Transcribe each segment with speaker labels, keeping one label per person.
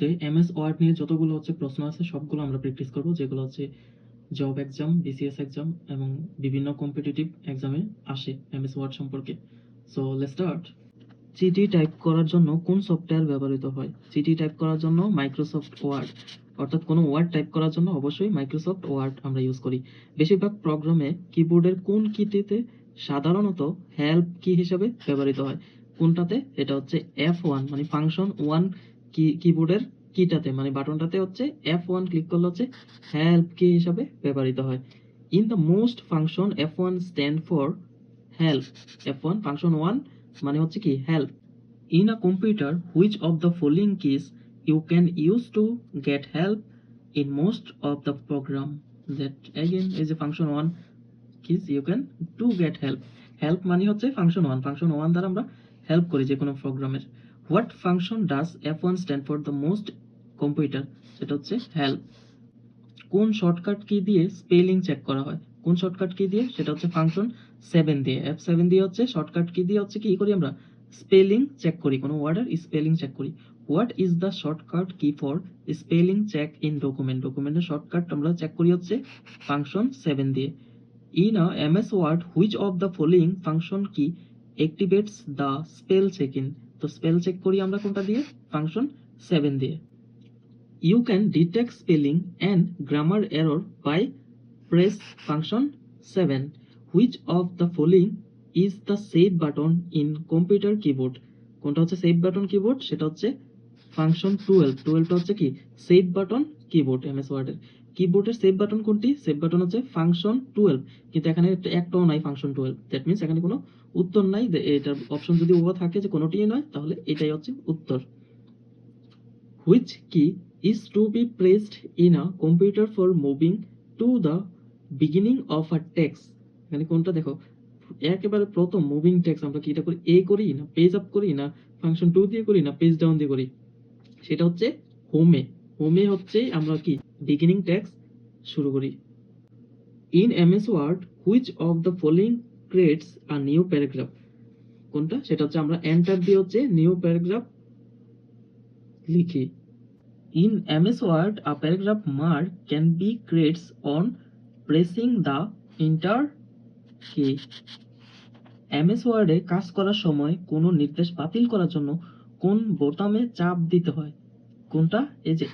Speaker 1: যে MS word নিয়ে যতগুলো হচ্ছে প্রশ্ন আছে, সবগুলো আমরা প্র্যাকটিস করব, যেগুলো হচ্ছে জব এক্সাম বিসিএস এক্সাম এবং বিভিন্ন কম্পিটিটিভ এক্সামে আসে এমএস ওয়ার্ড সম্পর্কে। সো লেটস স্টার্ট চিঠি টাইপ করার জন্য কোন সফটওয়্যার ব্যবহৃত হয়? চিঠি টাইপ করার জন্য মাইক্রোসফট ওয়ার্ড অর্থাৎ কোনো ওয়ার্ড টাইপ করার জন্য অবশ্যই মাইক্রোসফট ওয়ার্ড আমরা ইউজ করি। বেশিরভাগ প্রোগ্রামে কিবোর্ডের কোন কিটিতে সাধারণত হেল্প কি হিসাবে ব্যবহৃত হয়? কোনটাতে? এটা হচ্ছে এফ ওয়ান মানে ফাংশন ওয়ান কি কিবোর্ডের কিটাতে মানে বাটনটাতে হচ্ছে এফ ওয়ান ক্লিক করলে হচ্ছে হেল্প কি হিসাবে ব্যবহৃত হয়। In the most function F one stand for help F one function one মানে হচ্ছে কি help in a computer which of the following keys you can use to get help in most of the program that again is a function one keys you can to get help help মানে হচ্ছে function one function one দ্বারা আমরা help করি যে কোনো প্রোগ্রামের what function does F one stand for the most computer সেটা হচ্ছে হেল্প কোন শর্টকাট কি দিয়ে স্পেলিং চেক করা হয়? কোন শর্টকাট কি দিয়ে? সেটা হচ্ছে ফাংশন সেভেন দিয়ে। এফ সেভেন দিয়ে হচ্ছে শর্টকাট কি দিয়ে হচ্ছে কি করি আমরা? স্পেলিং চেক করি, কোনো ওয়ার্ডের স্পেলিং চেক করি। What is the shortcut key for spelling check in document ডকুমেন্টের শর্টকাট আমরা চেক করি হচ্ছে ফাংশন সেভেন দিয়ে। In a M S word which of the following function key activates the spell check in তো spell check করি আমরা কোনটা দিয়ে? ফাংশন সেভেন দিয়ে। You can detect spelling and grammar error by press function seven which of the following is the save button in computer keyboard কোনটা হচ্ছে save button keyboard সেটা হচ্ছে ফাংশন টুয়েলভ টুয়েলভটা হচ্ছে কি? Save button keyboard M S ওয়ার্ডের কিবোর্ডের save button কোনটি? সেভ বাটন হচ্ছে ফাংশন টুয়েলভ কিন্তু এখানে একটা- একটাও নাই ফাংশন টুয়েলভ দ্যাট মিনস এখানে কোনো উত্তর নাই এটার অপশন যদি ও থাকে যে কোনোটিই নয়, তাহলে এটাই হচ্ছে উত্তর। Which key is to be pressed in a computer for moving to the beginning of a text এখানে কোনটা দেখো? একেবারে প্রথম মুভিং টেক্স আমরা কি এটা করি? এ করি না পেজ আপ করি না ফাংশন টু দিয়ে করি না পেজ ডাউন দিয়ে করি? সেটা হচ্ছে হোমে হোমে হচ্ছে আমরা কি? বিগিনিং টেক্স শুরু করি। In M S word which of the following creates a new paragraph কোনটা? সেটা হচ্ছে আমরা এন্টার দিয়ে হচ্ছে নিউ প্যারাগ্রাফ লিখি। In M S word a paragraph mark can be creates on pressing the enter key MS ওয়ার্ডে কাজ করার সময় কোনো নির্দেশ বাতিল করার জন্য কোন বোতামে চাপ দিতে হয়? কোনটা? এই যে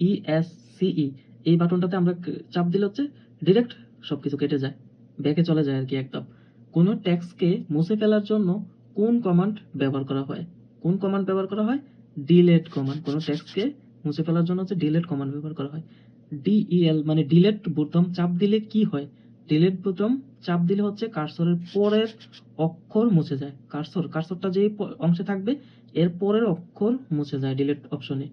Speaker 1: ই এস সিই এই বাটনটাতে আমরা চাপ দিলে হচ্ছে ডিরেক্ট সবকিছু কেটে যায়। ব্যাকে চলে যায় আর কি একদম। কোনো টেক্সটকে মুছে ফেলার জন্য কোন কমান্ড ব্যবহার করা হয়? কোন কমান্ড ব্যবহার করা হয়? Delete command. কোনো টেক্সটকে মুছে ফেলার জন্য হচ্ছে ডিলেট কমান্ড ব্যবহার করা হয়। ডিইএল মানে ডিলেট বোতাম চাপ দিলে কি হয়? ডিলেট বোতাম চাপ দিলে হচ্ছে কার্সরের পরের অক্ষর মুছে যায়। কার্সর, কার্সরটা যেই অংশে থাকবে, এর পরের অক্ষর মুছে যায় ডিলেট অপশনে।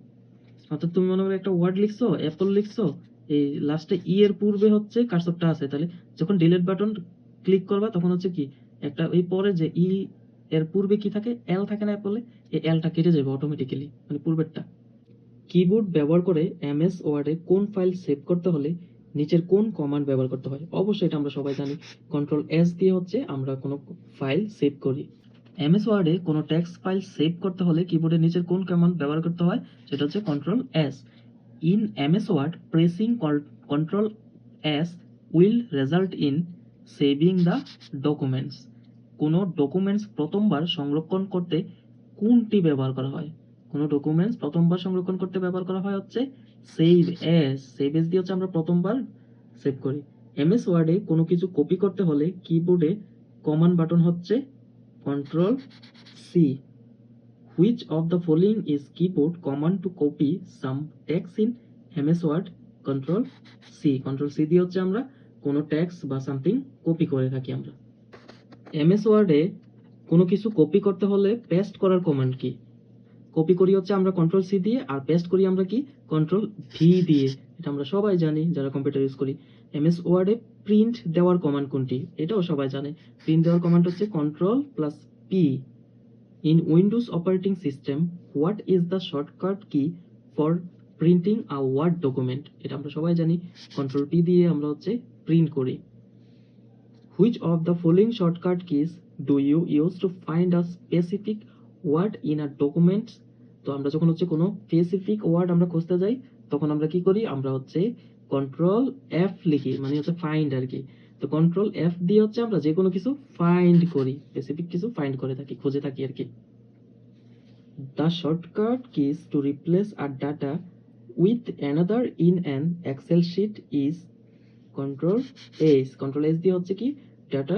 Speaker 1: অর্থাৎ তুমি মনে করো একটা ওয়ার্ড লিখছো, অ্যাপল লিখছো, এই লাস্টে ই এর পূর্বে হচ্ছে কার্সরটা আছে, তাহলে যখন ডিলেট বাটন ক্লিক করবা, তখন হচ্ছে কি, একটা এই পরে যে ই এর পূর্বে কি থাকে এল থাকে না অ্যাপলে এই এলটা কেটে যাবে অটোমেটিক্যালি মানে পূর্বেরটা। কিবোর্ড ব্যবহার করে এমএস ওয়ার্ডে কোন ফাইল সেভ করতে হলে নিচের কোন কমান্ড ব্যবহার করতে হয়? অবশ্যই এটা আমরা সবাই জানি। কন্ট্রোল এস দিয়ে হচ্ছে আমরা কোনো ফাইল সেভ করি। এমএস ওয়ার্ডে কোনো টেক্সট ফাইল সেভ করতে হলে কিবোর্ডের নিচের কোন কমান্ড ব্যবহার করতে হয়, সেটা হচ্ছে control S in MS word pressing control S will result in saving the documents কোনো ডকুমেন্টস প্রথমবার সংরক্ষণ করতে কোনটি ব্যবহার করা হয়? কোনো ডকুমেন্টস প্রথমবার সংরক্ষণ করতে ব্যবহার করা হয় হচ্ছে সেভ এস সেভ এস দিয়ে হচ্ছে আমরা প্রথমবার সেভ করি। এমএস ওয়ার্ডে কোনো কিছু কপি করতে হলে কিবোর্ডে কমান্ড বাটন হচ্ছে control C which of the following is keyboard command to copy some text in MS word control C control C দিয়ে হচ্ছে আমরা কোনো ট্যাক্স বা সামথিং কপি করে থাকি আমরা। এমএস ওয়ার্ডে কোনো কিছু কপি করতে হলে পেস্ট করার কমান্ড কি? কপি করি হচ্ছে আমরা কন্ট্রোল সি দিয়ে, আর পেস্ট করি আমরা কি? কন্ট্রোল ভি দিয়ে। এটা আমরা সবাই জানি, যারা কম্পিউটার ইউজ করি। এমএস ওয়ার্ডে প্রিন্ট দেওয়ার কমান্ড কোনটি? এটাও সবাই জানে। প্রিন্ট দেওয়ার কমান্ড হচ্ছে control plus P in Windows operating system what is the shortcut key for printing a word document এটা আমরা সবাই জানি কন্ট্রোল পি দিয়ে আমরা হচ্ছে প্রিন্ট করি। Which of the following shortcut keys do you use to find a specific word in a document? তো আমরা যখন হচ্ছে কোনো স্পেসিফিক ওয়ার্ড আমরা খুঁজতে যাই, তখন আমরা কি করি? আমরা হচ্ছে কন্ট্রোল এফ লিখি মানে হচ্ছে ফাইন্ড আর কি। তো কন্ট্রোল এফ দিয়ে হচ্ছে আমরা যে কোনো কিছু ফাইন্ড করি স্পেসিফিক কিছু ফাইন্ড করে থাকি, খুঁজে থাকি আর কি। The shortcut keys to replace a data with another in an Excel sheet is control S control S দিয়ে হচ্ছে কি ডাটা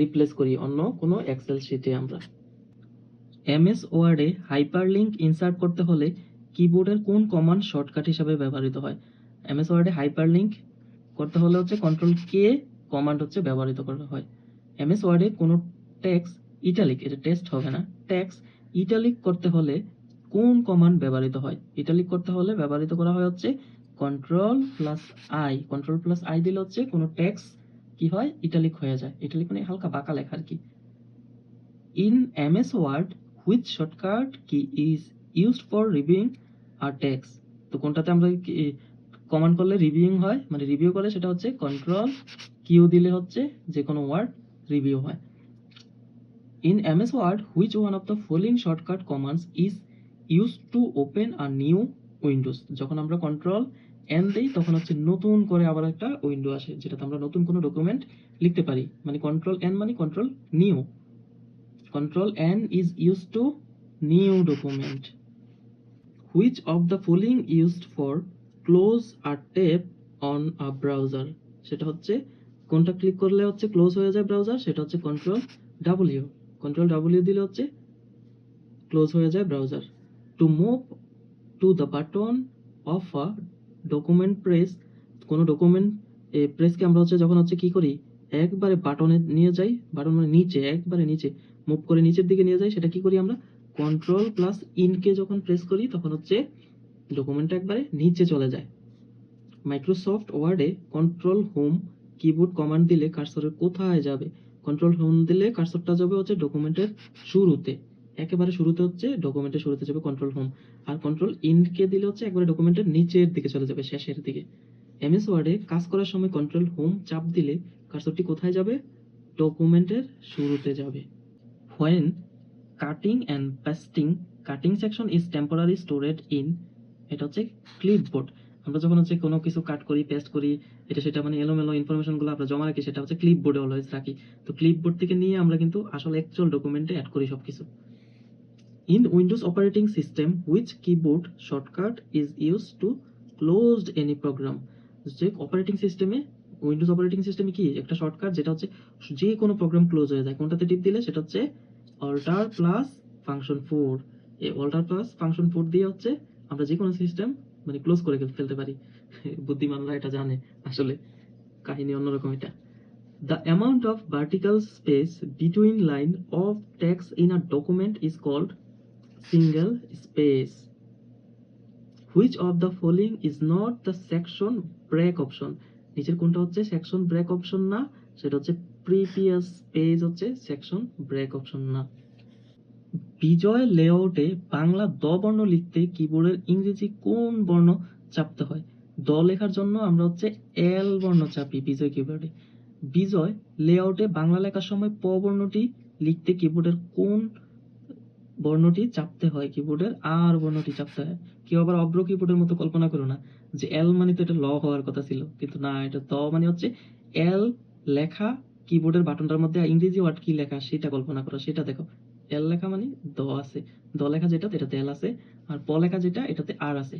Speaker 1: রিপ্লেস করি, অন্য কোনো এক্সেল শিটে আমরা। এমএস ওয়ার্ডে হাইপারলিংক ইনসার্ট করতে হলে কিবোর্ডের কোন কমান্ড শর্টকাট হিসাবে ব্যবহৃত হয়? এমএস ওয়ার্ডে হাইপারলিংক করতে হলে হচ্ছে কন্ট্রোল কে কমান্ড হচ্ছে ব্যবহৃত করা হয়। এমএস ওয়ার্ডে কোনো টেক্সট ইটালিক এটা টেস্ট হবে না। টেক্সট ইটালিক করতে হলে কোন কমান্ড ব্যবহৃত হয়? ইটালিক করতে হলে ব্যবহৃত করা হয় হচ্ছে control plus I control plus I দিলে হচ্ছে কোনো টেক্সট কি হয়? ইটালিক হয়ে যায়। ইটালিক মানে হালকা বাঁকা লেখা আর কি। In MS word which shortcut key is used for reviewing a text তো কোনটাতে আমরা কমান্ড করলে রিভিউইং হয়? মানে রিভিউ করে সেটা হচ্ছে কন্ট্রোল কিউ দিলে হচ্ছে যে কোনো ওয়ার্ড রিভিউ হয়। In MS word which one of the following shortcut commands is use to open a new windows যখন আমরা কন্ট্রোল এন দিই, তখন হচ্ছে নতুন করে আবার একটা উইন্ডো আসে, যেটাতে আমরা নতুন কোনো ডকুমেন্ট লিখতে পারি। মানে কন্ট্রোল এন মানে control new control N is use to new document which of the following used for close a tab on a browser সেটা হচ্ছে, কোনটা ক্লিক করলে হচ্ছে ক্লোজ হয়ে যায় ব্রাউজার সেটা হচ্ছে কন্ট্রোল ডাব্লিউ কন্ট্রোল ডাব্লিউ দিলে হচ্ছে ক্লোজ হয়ে যায় browser to move to the button of a document press কোনো ডকুমেন্ট প্রেসকে আমরা হচ্ছে যখন হচ্ছে কি করি, একবারে বাটনে নিয়ে যাই বাটন মানে নিচে, একবারে নিচে মুভ করে নিচের দিকে নিয়ে যাই, সেটা কি করি আমরা? কন্ট্রোল প্লাস ইনকে যখন প্রেস করি, তখন হচ্ছে ডকুমেন্টটা একবারে নিচে চলে যায়। মাইক্রোসফট ওয়ার্ডে কন্ট্রোল হোম কিবোর্ড কমান্ড দিলে কার্সরের কোথায় যাবে? কন্ট্রোল হোম দিলে কার্সরটা যাবে হচ্ছে ডকুমেন্টের শুরুতে। একেবারে শুরুতে হচ্ছে ডকুমেন্টের শুরুতে যাবে কন্ট্রোল হোম আর কন্ট্রোল ইনকে দিলে হচ্ছে একবারে ডকুমেন্টের নিচের দিকে চলে যাবে, শেষের দিকে। এমএস ওয়ার্ডে কাজ করার সময় কন্ট্রোল হোম চাপ দিলে কার্সরটি কোথায় যাবে? ডকুমেন্টের শুরুতে যাবে। When cutting and pasting cutting section is temporary stored in এটা হচ্ছে ক্লিপবোর্ড আমরা যখন হচ্ছে কোনো কিছু কাট করি পেস্ট করি, এটা সেটা মানে এলোমেলো ইনফরমেশনগুলো আমরা জমা রাখি, সেটা হচ্ছে ক্লিপবোর্ডে অলওয়েজ রাখি। তো ক্লিপবোর্ড থেকে নিয়ে আমরা কিন্তু আসলে অ্যাকচুয়াল ডকুমেন্টে অ্যাড করি সবকিছু। In Windows operating system which keyboard shortcut is use to closed any program যে অপারেটিং সিস্টেমে উইন্ডোজ অপারেটিং সিস্টেমে কি? একটা শর্টকাট যেটা হচ্ছে যে কোনো প্রোগ্রাম ক্লোজ হয়ে যায়। কোনটাতে টিপ দিলে? সেটা হচ্ছে অল্টার প্লাস ফাংশন ফোর এই অল্টার প্লাস ফাংশন ফোর দিয়ে হচ্ছে আমরা যে কোনো সিস্টেম মানে ক্লোজ করে ফেলতে পারি। বুদ্ধিমানরা এটা জানে আসলে। কাহিনী অন্যরকম এটা। The amount of vertical space between line of text in a document is called single space which of the following is not the section break option নিচের কোনটা হচ্ছে সেকশন ব্রেক অপশন না? সেটা হচ্ছে প্রিভিয়াস পেজ হচ্ছে section break option না। বিজয় লেআউটে বাংলা দ বর্ণ লিখতে কিবোর্ডের ইংরেজি কোন বর্ণ চাপতে হয়? দ লেখার জন্য আমরা হচ্ছে এল বর্ণ চাপি বিজয় কিবোর্ডে বিজয় লেআউটে বাংলা লেখার সময় প বর্ণটি লিখতে কিবোর্ডের কোন বর্ণটি চাপতে হয় কিবোর্ডের আর বর্ণটি চাপতে হয়। কেউ আবার অব্র কিবোর্ডের মতো কল্পনা করো না যে এল মানে তো এটা ল হওয়ার কথা ছিল, কিন্তু না, এটা দ মানে হচ্ছে এল লেখা কিবোর্ডের বাটনটার মধ্যে ইংরেজি ওয়ার্ড কি লেখা সেটা কল্পনা করো, সেটা দেখো। এল লেখা মানে দ আছে, দ লেখা যেটা এটাতে এল আছে, আর প লেখা যেটা এটাতে আর আছে।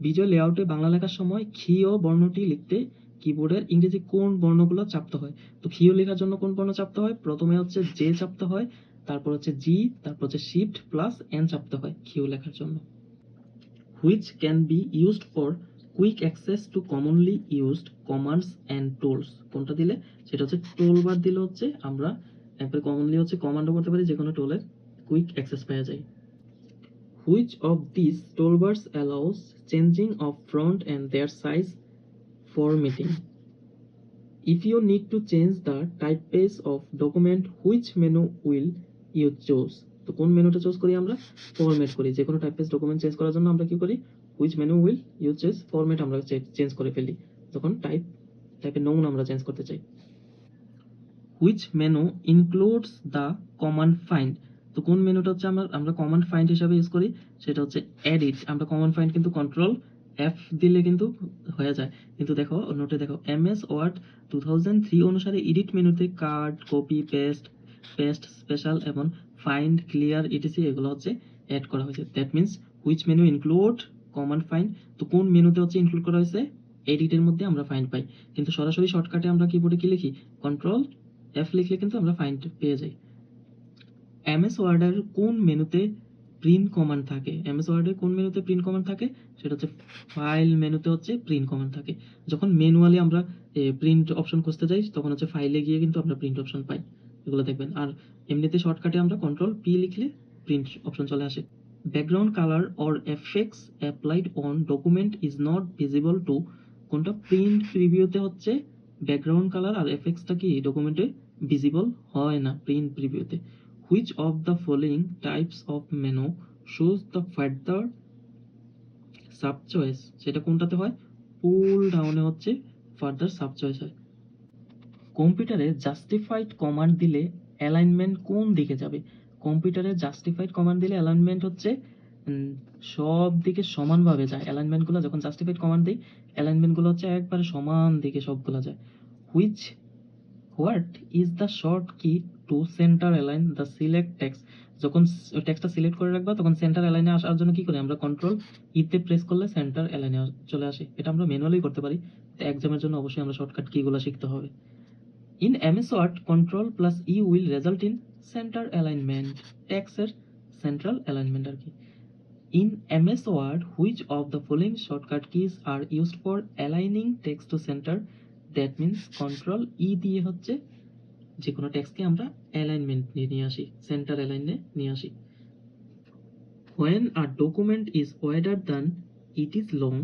Speaker 1: বিজয় লেআউটে বাংলা লেখার সময় ক্ষীয় বর্ণটি লিখতে কিবোর্ডের ইংরেজি কোন বর্ণগুলো চাপতে হয়? তো ক্ষীয় লেখার জন্য কোন বর্ণ চাপতে হয়? প্রথমে হচ্ছে জে চাপতে হয় তারপর হচ্ছে জি তারপর হচ্ছে শিফট প্লাস এন চাপতে হয় ক্ষীয় লেখার জন্য। Which can be used for quick access to commonly used commands and tools কোনটা দিলে? সেটা হচ্ছে টুল বার দিলে হচ্ছে আমরা একবারে কমনলি হচ্ছে কমান্ডও করতে পারি যে কোনো টুলের কুইক অ্যাক্সেস পাওয়া যায়। Which of this toolbars allows changing of front and their size formatting If you need to change the typeface of document, which menu will you choose? তো কোন মেনুটা চুজ করি আমরা? ফরম্যাট করি। যে কোনো টাইপফেস ডকুমেন্ট চেঞ্জ করার জন্য আমরা কি করি? Which menu will you change format আমরা চেঞ্জ করে ফেলি। যখন টাইপ টাইপের নমুনা আমরা চেঞ্জ করতে চাই। Which menu includes the command find তো কোন মেনুটা হচ্ছে আমরা আমরা কমান্ড ফাইন্ড হিসাবে ইউজ করি? সেটা হচ্ছে এডিট আমরা কমান্ড ফাইন্ড কিন্তু কন্ট্রোল এফ দিলে কিন্তু হয়ে যায়। কিন্তু দেখো নোটে দেখো M S word two thousand three অনুসারে এডিট মেনুতে cut copy paste paste special এবং ফাইন্ড ক্লিয়ার ইটিসি এগুলো হচ্ছে অ্যাড করা হয়েছে। That means which menu include command find তো কোন মেনুতে হচ্ছে ইনক্লুড করা হয়েছে? এডিটের মধ্যে আমরা ফাইন্ড পাই। কিন্তু সরাসরি শর্টকাটে আমরা কিবোর্ডে কি লিখি? কন্ট্রোল এফ লিখলে কিন্তু আমরা ফাইন্ড পেয়ে যাই। এমএস ওয়ার্ডের কোন মেনুতে প্রিন্ট কমান্ড থাকে? এমএস ওয়ার্ডের কোন মেনুতে প্রিন্ট কমান্ড থাকে? সেটা হচ্ছে ফাইল মেনুতে হচ্ছে প্রিন্ট কমান্ড থাকে। যখন ম্যানুয়ালি আমরা প্রিন্ট অপশন খুঁজতে যাই, তখন হচ্ছে ফাইলে গিয়ে কিন্তু আমরা প্রিন্ট অপশন পাই। এগুলো দেখবেন। আর এমনিতে শর্টকাটে আমরা কন্ট্রোল পি লিখলে প্রিন্ট অপশন চলে আসে। Background colour or effects applied on document is not visible to কোনটা প্রিন্ট প্রিভিউতে হচ্ছে ব্যাকগ্রাউন্ড কালার আর এফেক্টসটা কি ডকুমেন্টে ভিজিবল হয় না print প্রিভিউতে which of the following types of menu shows the further sub choice সেটা কোনটাতে হয়? পুল ডাউনে হচ্ছে ফার্দার সাব চয়েস হয়। কম্পিউটারে জাস্টিফাইড কমান্ড দিলে অ্যালাইনমেন্ট কোন দিকে যাবে? কম্পিউটারে জাস্টিফাইড কমান্ড দিলে অ্যালাইনমেন্ট হচ্ছে সব দিকে সমানভাবে যায়। অ্যালাইনমেন্টগুলো যখন জাস্টিফাইড কমান্ড দিই অ্যালাইনমেন্টগুলো হচ্ছে একবারে সমান দিকে সবগুলো যায়। Which what is the short key to centre align the select text যখন টেক্সটটা সিলেক্ট করে রাখবা, তখন সেন্টার অ্যালাইনে আসার জন্য কি করি? আমরা কন্ট্রোল ইতে প্রেস করলে সেন্টার অ্যালাইনে চলে আসে। এটা আমরা ম্যানুয়ালি করতে পারি। তো এক্সামের জন্য অবশ্যই আমরা শর্টকাট কিগুলো শিখতে হবে। In MS word control plus E will result in centre alignment টেক্সের central alignment আর কি. In MS word which of the following shortcut keys are used for aligning text to centre that means control E দিয়ে হচ্ছে যে কোনো টেক্সটকে আমরা alignment নিয়ে নিয়ে আসি সেন্টার অ্যালাইনে নিয়ে আসি। When a document is wider than it is long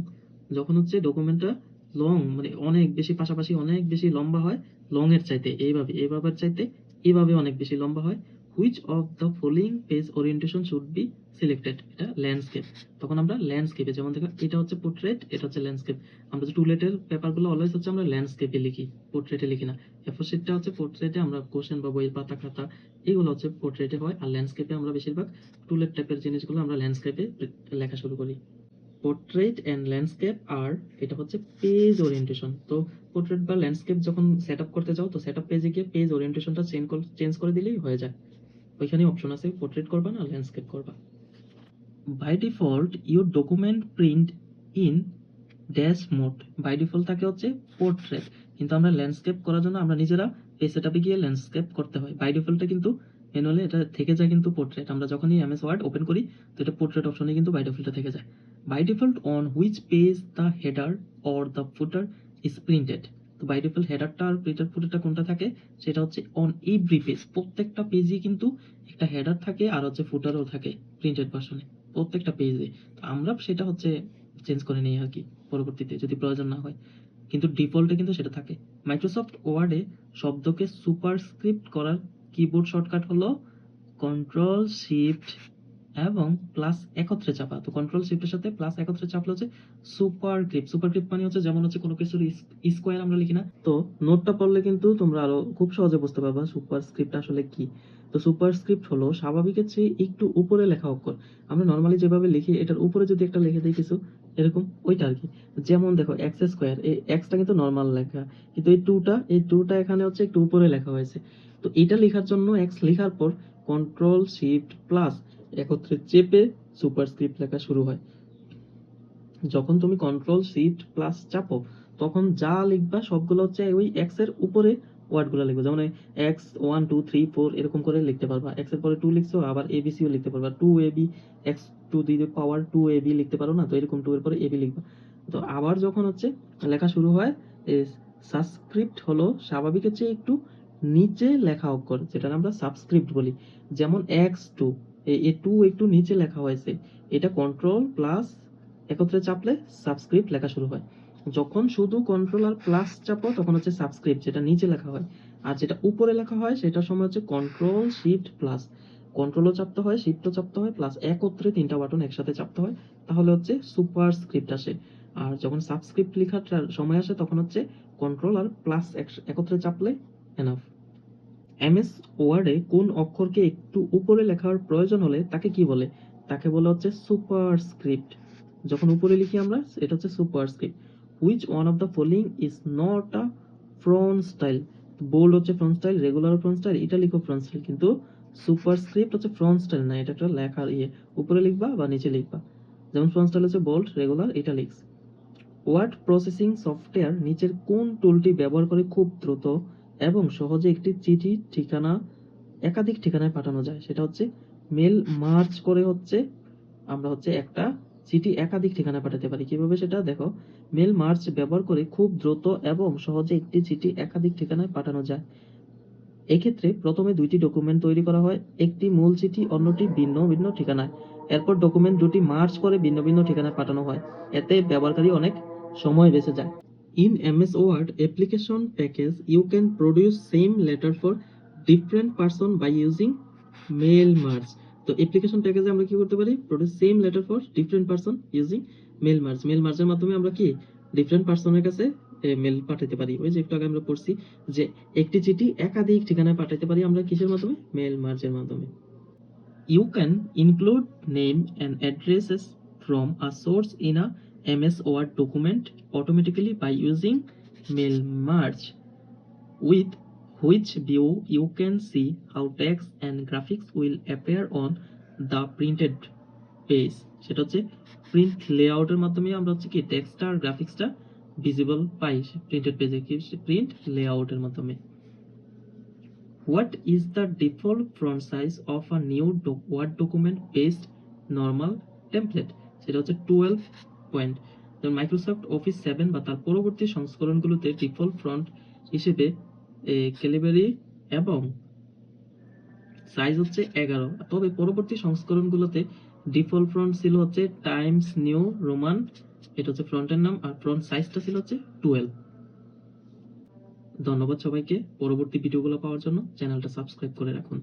Speaker 1: যখন হচ্ছে ডকুমেন্টটা লং মানে অনেক বেশি, পাশাপাশি অনেক বেশি লম্বা হয় লং এর চাইতে এইভাবে এইভাবে চাইতে এইভাবে অনেক বেশি লম্বা হয়। Which of the following page orientation should be selected এটা ল্যান্ডস্কেপ তখন আমরা ল্যান্ডস্কেপে যেমন দেখো এটা হচ্ছে পোর্ট্রেট এটা হচ্ছে ল্যান্ডস্কেপ আমরা যে টুলেটের পেপারগুলো অলওয়েজ হচ্ছে আমরা ল্যান্ডস্কেপে লিখি পোর্ট্রেটে লিখি না। এফোর হচ্ছে পোর্ট্রেটে আমরা কোশ্চেন বা বইয়ের পাতা, খাতা, এগুলো হচ্ছে পোর্ট্রেটে হয়। আর ল্যান্ডস্কেপে আমরা বেশিরভাগ টুলেট টাইপের জিনিসগুলো আমরা ল্যান্ডস্কেপে লেখা শুরু করি। পোর্ট্রেট অ্যান্ড ল্যান্ডস্কেপ আর এটা হচ্ছে পেজ ওরিয়েন্টেশন তো পোর্ট্রেট বা ল্যান্ডস্কেপ যখন সেট আপ করতে যাও, তো সেট আপ পেজে গিয়ে পেজ ওরিয়েন্টেশনটা চেঞ্জ চেঞ্জ করে দিলেই হয়ে যায়। ওইখানে অপশন আছে পোর্ট্রেট করবা না ল্যান্ডস্কেপ করবা। By default your document print in dash mode by default থাকে হচ্ছে পোর্ট্রেট কিন্তু আমরা ল্যান্ডস্কেপ করার জন্য আমরা নিজেরা এই সেটআপে গিয়ে ল্যান্ডস্কেপ করতে হয়। বাই ডিফল্টে কিন্তু ম্যানুয়ালি এটা থেকে যায় কিন্তু পোর্ট্রেট আমরা যখনই এমএস ওয়ার্ড ওপেন করি, তো এটা পোর্ট্রেট অপশনে কিন্তু বাই ডিফল্টে থেকে যায়। By default on which page the header or the footer is printed তো বাই ডিফল্ট হেডারটা আর প্রিন্টার ফুটারটা কোনটা থাকে? সেটা হচ্ছে অন এভরি পেজ প্রত্যেকটা পেজই কিন্তু একটা হেডার থাকে আর হচ্ছে ফুটারও থাকে প্রিন্টেড ভার্সনে প্রত্যেকটা পেজে তো আমরা সেটা হচ্ছে চেঞ্জ করে নিই আর কি পরবর্তীতে, যদি প্রয়োজন না হয়। কিন্তু ডিফল্টে কিন্তু সেটা থাকে। মাইক্রোসফট ওয়ার্ডে শব্দকে সুপারস্ক্রিপ্ট করার কিবোর্ড শর্টকাট হলো কন্ট্রোল শিফট এবং প্লাস একত্রে চাপা। তো কন্ট্রোল শিফটের সাথে প্লাস একত্রে চাপলে হচ্ছে সুপার ক্রিপ্ট সুপার ক্রিপ্ট মানে হচ্ছে যেমন হচ্ছে কোনো কিছুর স্কোয়ার আমরা লিখি না। তো নোটটা পড়লে কিন্তু তোমরা আরও খুব সহজে বুঝতে পারবা সুপার স্ক্রিপ্ট আসলে কি। তো সুপার স্ক্রিপ্ট হলো স্বাভাবিকের চেয়ে একটু উপরে লেখা অক্ষর। আমরা নর্মালি যেভাবে লিখি, এটার উপরে যদি একটা লিখে দিই কিছু, এরকম ওইটা আর কি। যেমন দেখো এক্স স্কোয়ার এই এক্সটা কিন্তু নর্মাল লেখা। কিন্তু এই টুটা এই টুটা এখানে হচ্ছে একটু উপরে লেখা হয়েছে। তো এটা লেখার জন্য এক্স লেখার পর কন্ট্রোল শিফট প্লাস একত্রে চেপে সুপারস্ক্রিপ্ট লেখা শুরু হয়। যখন তুমি কন্ট্রোল শিফট প্লাস চাপো, তখন যা লিখবা সবগুলো হচ্ছে ওই এক্সের উপরে ওয়ার্ডগুলো লিখবে। যেমন x one two three four এরকম করে লিখতে পারবা। এক্সের পরে টু লিখছো, আবার এ এবিসিও লিখতে পারবা। Two A B x to the power two A B লিখতে পারো না? তো এরকম টু এর পরে এ বি লিখবা। তো আবার যখন হচ্ছে লেখা শুরু হয় সাবস্ক্রিপ্ট হলো স্বাভাবিকের চেয়ে একটু নিচে লেখা অক্ষর যেটা আমরা সাবস্ক্রিপ্ট বলি। যেমন এক্স টু এই টু একটু নিচে লেখা হয়েছে। এটা কন্ট্রোল প্লাস একত্রে চাপলে সাবস্ক্রিপ্ট লেখা শুরু হয়। যখন শুধু কন্ট্রোল আর প্লাস চাপো, তখন হচ্ছে সাবস্ক্রিপ্ট যেটা নিচে লেখা হয়। আর যেটা উপরে লেখা হয়, সেটার সময় হচ্ছে কন্ট্রোল শিফট প্লাস কন্ট্রোলও চাপতে হয় শিফটও চাপতে হয় প্লাস একত্রে তিনটা বাটন একসাথে চাপতে হয়। তাহলে হচ্ছে সুপার স্ক্রিপ্ট আসে। আর যখন সাবস্ক্রিপ্ট লেখার সময় আসে, তখন হচ্ছে কন্ট্রোল আর প্লাস একত্রে চাপলে এনাফ এমএস ওয়ার্ডে কোন অক্ষরকে একটু উপরে লেখার প্রয়োজন হলে তাকে কি বলে? তাকে বলা হচ্ছে সুপারস্ক্রিপ্ট। যখন উপরে লিখি আমরা, এটা হচ্ছে superscript. Which one of the following is not a front style bold হচ্ছে front style regular front style ইটালিকও front style কিন্তু সুপারস্ক্রিপ্ট হচ্ছে ফ্রন্ট স্টাইল না, এটা একটা লেখার ইয়ে। উপরে লিখবা বা নিচে লিখবা। যেমন ফ্রন্ট স্টাইল হচ্ছে bold regular italics word processing software নিচের কোন টুলটি ব্যবহার করে খুব দ্রুত? এবং সহজে একটি চিঠি ঠিকানা, একাধিক ঠিকানায় পাঠানো যায়। সেটা হচ্ছে মেল মার্চ করে হচ্ছে আমরা হচ্ছে একটা চিঠি একাধিক ঠিকানায় পাঠাতে পারি। কীভাবে সেটা? দেখো মেল মার্চ ব্যবহার করে খুব দ্রুত এবং সহজে একটি চিঠি একাধিক ঠিকানায় পাঠানো যায়। এক্ষেত্রে প্রথমে দুইটি ডকুমেন্ট তৈরি করা হয়, একটি মূল চিঠি, অন্যটি ভিন্ন ভিন্ন ঠিকানায়। এরপর ডকুমেন্ট দুটি মার্চ করে ভিন্ন ভিন্ন ঠিকানায় পাঠানো হয়। এতে ব্যবহারকারী অনেক সময় বেঁচে যায়। In MS Word application package, you can produce same letter for different person by using mail merge. তো অ্যাপ্লিকেশন প্যাকেজে আমরা কি করতে পারি? Produce same letter for different person using mail merge. Mail মার্জের মাধ্যমে আমরা কি? ডিফারেন্ট পারসনের কাছে মেল পাঠাতে পারি। ওই যে একটু আগে আমরা পড়ছি যে একটি চিঠি একাধিক ঠিকানায় পাঠাতে পারি আমরা কিসের মাধ্যমে? মেল মার্জের মাধ্যমে। You can include name and addresses from a source in a MS Word document automatically by using mail merge with which view you can see how text and graphics will appear on the printed page. সেটা হচ্ছে print লেআউটের মাধ্যমে আমরা হচ্ছে কি টেক্সটটা আর গ্রাফিক্সটা visible পাই printed পেজে কি প্রিন্ট লেআউটের মাধ্যমে। What is the default front size of a new Word document based normal template সেটা হচ্ছে টুয়েলভ পয়েন্ট যেমন মাইক্রোসফট অফিস সেভেন বা তার পরবর্তী সংস্করণগুলোতে ডিফল্ট ফ্রন্ট হিসেবে ক্যালিবারি এবং সাইজ হচ্ছে এগারো। তবে পরবর্তী সংস্করণগুলোতে ডিফল্ট ফ্রন্ট ছিল হচ্ছে টাইমস নিউ রোমান এটা হচ্ছে ফ্রন্টের নাম, আর ফ্রন্ট সাইজটা ছিল হচ্ছে টুয়েলভ ধন্যবাদ সবাইকে, পরবর্তী ভিডিওগুলো পাওয়ার জন্য চ্যানেলটা সাবস্ক্রাইব করে রাখুন।